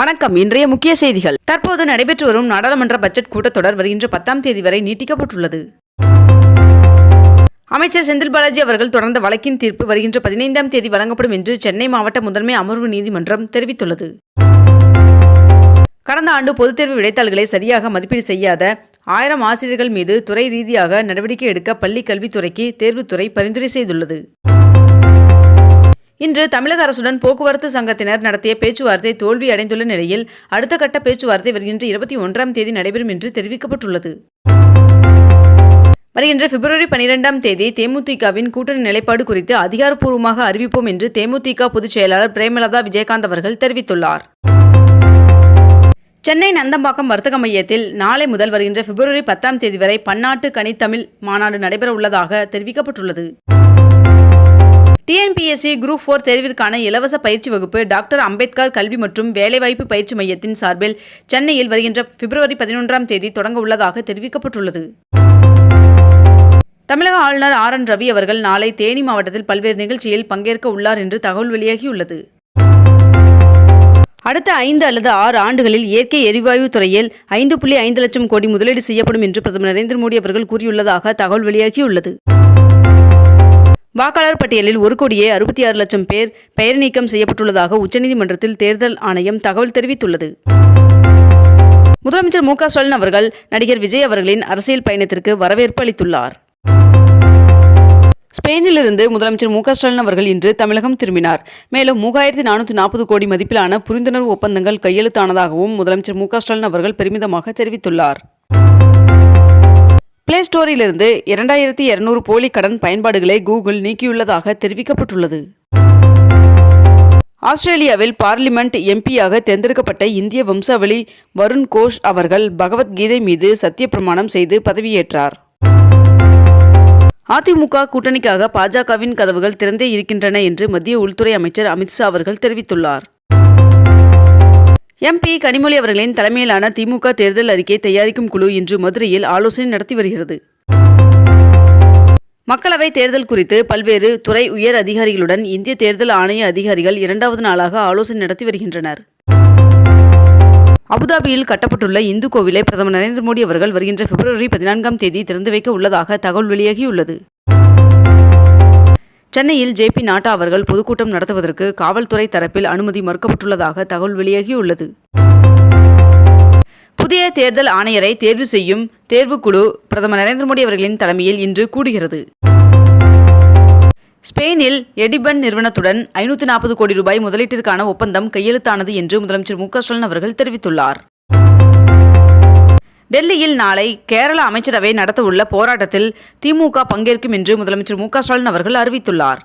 வணக்கம். இன்றைய முக்கிய செய்திகள். தற்போது நடைபெற்று வரும் நாடாளுமன்ற பட்ஜெட் கூட்டத்தொடர் வருகின்ற பத்தாம் தேதி வரை நீட்டிக்கப்பட்டுள்ளது. அமைச்சர் செந்தில் பாலாஜி அவர்கள் தொடர்ந்த வழக்கின் தீர்ப்பு வருகின்ற பதினைந்தாம் தேதி வழங்கப்படும் என்று சென்னை மாவட்ட முதன்மை அமர்வு நீதிமன்றம் தெரிவித்துள்ளது. கடந்த ஆண்டு பொதுத் தேர்வு விடைத்தாள்களை சரியாக மதிப்பீடு செய்யாத ஆயிரம் ஆசிரியர்கள் மீது துறை ரீதியாக நடவடிக்கை எடுக்க பள்ளி கல்வித்துறைக்கு தேர்வுத்துறை பரிந்துரை செய்துள்ளது. இன்று தமிழக அரசுடன் போக்குவரத்து சங்கத்தினர் நடத்திய பேச்சுவார்த்தை தோல்வி அடைந்துள்ள நிலையில் அடுத்த கட்ட பேச்சுவார்த்தை வருகின்ற இருபத்தி ஒன்றாம் தேதி நடைபெறும் என்று தெரிவிக்கப்பட்டுள்ளது. வருகின்ற பிப்ரவரி பனிரெண்டாம் தேதி தேமுதிகவின் கூட்டணி நிலைப்பாடு குறித்து அதிகாரப்பூர்வமாக அறிவிப்போம் என்று தேமுதிக பொதுச் செயலாளர் பிரேமலதா விஜயகாந்த் அவர்கள் தெரிவித்துள்ளார். சென்னை நந்தம்பாக்கம் வர்த்தக மையத்தில் நாளை முதல் வருகின்ற பிப்ரவரி பத்தாம் தேதி வரை பன்னாட்டு கனித்தமிழ் மாநாடு நடைபெற உள்ளதாக தெரிவிக்கப்பட்டுள்ளது. டிஎன்பிஎஸ்சி குரூப் ஃபோர் தேர்விற்கான இலவச பயிற்சி வகுப்பு டாக்டர் அம்பேத்கர் கல்வி மற்றும் வேலைவாய்ப்பு பயிற்சி மையத்தின் சார்பில் சென்னையில் வருகின்ற பிப்ரவரி பதினொன்றாம் தேதி தொடங்க உள்ளதாக தெரிவிக்கப்பட்டுள்ளது. தமிழக ஆளுநர் ஆர் என் ரவி அவர்கள் நாளை தேனி மாவட்டத்தில் பல்வேறு நிகழ்ச்சியில் பங்கேற்க உள்ளார் என்று தகவல் வெளியாகியுள்ளது. அடுத்த ஐந்து அல்லது ஆறு ஆண்டுகளில் இயற்கை எரிவாயு துறையில் ஐந்து புள்ளி ஐந்து லட்சம் கோடி முதலீடு செய்யப்படும் என்று பிரதமர் நரேந்திர மோடி அவர்கள் கூறியுள்ளதாக தகவல் வெளியாகியுள்ளது. வாக்காளர் பட்டியலில் ஒரு கோடியே அறுபத்தி ஆறு லட்சம் பேர் பெயர் நீக்கம் செய்யப்பட்டுள்ளதாக உச்சநீதிமன்றத்தில் தேர்தல் ஆணையம் தகவல் தெரிவித்துள்ளது. முதலமைச்சர் மு க ஸ்டாலின் அவர்கள் நடிகர் விஜய் அவர்களின் அரசியல் பயணத்திற்கு வரவேற்பு அளித்துள்ளார். ஸ்பெயினிலிருந்து முதலமைச்சர் மு க ஸ்டாலின் அவர்கள் இன்று தமிழகம் திரும்பினார். மேலும் மூவாயிரத்தி நானூற்றி நாற்பது கோடி மதிப்பிலான புரிந்துணர்வு ஒப்பந்தங்கள் கையெழுத்தானதாகவும் முதலமைச்சர் மு க ஸ்டாலின் அவர்கள் பெருமிதமாக தெரிவித்துள்ளார். பிளே ஸ்டோரிலிருந்து இரண்டாயிரத்தி இருநூறு போலி கடன் பயன்பாடுகளை கூகுள் நீக்கியுள்ளதாக தெரிவிக்கப்பட்டுள்ளது. ஆஸ்திரேலியாவில் பார்லிமெண்ட் எம்பியாக தேர்ந்தெடுக்கப்பட்ட இந்திய வம்சாவளி வருண் கோஷ் அவர்கள் பகவத்கீதை மீது சத்திய பிரமாணம் செய்து பதவியேற்றார். அதிமுக கூட்டணிக்காக பாஜகவின் கதவுகள் திறந்தே இருக்கின்றன என்று மத்திய உள்துறை அமைச்சர் அமித்ஷா அவர்கள் தெரிவித்துள்ளார். எம்பி கனிமொழி அவர்களின் தலைமையிலான திமுக தேர்தல் அறிக்கை தயாரிக்கும் குழு இன்று மதுரையில் ஆலோசனை நடத்தி வருகிறது. மக்களவை தேர்தல் குறித்து பல்வேறு துறை உயர் அதிகாரிகளுடன் இந்திய தேர்தல் ஆணைய அதிகாரிகள் இரண்டாவது நாளாக ஆலோசனை நடத்தி வருகின்றனர். அபுதாபியில் கட்டப்பட்டுள்ள இந்து கோவிலை பிரதமர் நரேந்திர மோடி அவர்கள் வருகின்ற பிப்ரவரி பதினான்காம் தேதி திறந்து வைக்க உள்ளதாக தகவல் வெளியாகியுள்ளது. சென்னையில் ஜே பி நாட்டா அவர்கள் பொதுக்கூட்டம் நடத்துவதற்கு காவல்துறை தரப்பில் அனுமதி மறுக்கப்பட்டுள்ளதாக தகவல் வெளியாகியுள்ளது. புதிய தேர்தல் ஆணையரை தேர்வு செய்யும் தேர்வுக்குழு பிரதமர் நரேந்திர மோடி அவர்களின் தலைமையில் இன்று கூடுகிறது. ஸ்பெயினில் எடிபன் நிறுவனத்துடன் ஐநூற்றி நாற்பது கோடி ரூபாய் முதலீட்டிற்கான ஒப்பந்தம் கையெழுத்தானது என்று முதலமைச்சர் மு க ஸ்டாலின் அவர்கள் தெரிவித்துள்ளார். டெல்லியில் நாளை கேரள அமைச்சரவை நடத்தவுள்ள போராட்டத்தில் திமுக பங்கேற்கும் என்று முதலமைச்சர் மு ஸ்டாலின் அவர்கள் அறிவித்துள்ளார்.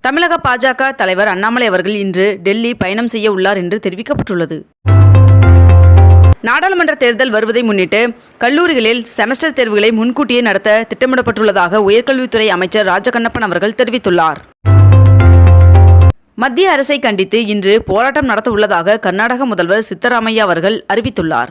தமிழக பாஜக தலைவர் அண்ணாமலை அவர்கள் இன்று டெல்லி பயணம் செய்ய உள்ளார் என்று தெரிவிக்கப்பட்டுள்ளது. நாடாளுமன்ற தேர்தல் வருவதை முன்னிட்டு கல்லூரிகளில் செமஸ்டர் தேர்வுகளை முன்கூட்டியே நடத்த திட்டமிடப்பட்டுள்ளதாக உயர்கல்வித்துறை அமைச்சர் ராஜகண்ணப்பன் அவர்கள் தெரிவித்துள்ளார். மத்திய அரசை கண்டித்து இன்று போராட்டம் நடத்த உள்ளதாக கர்நாடக முதல்வர் சித்தராமையா அவர்கள் அறிவித்துள்ளார்.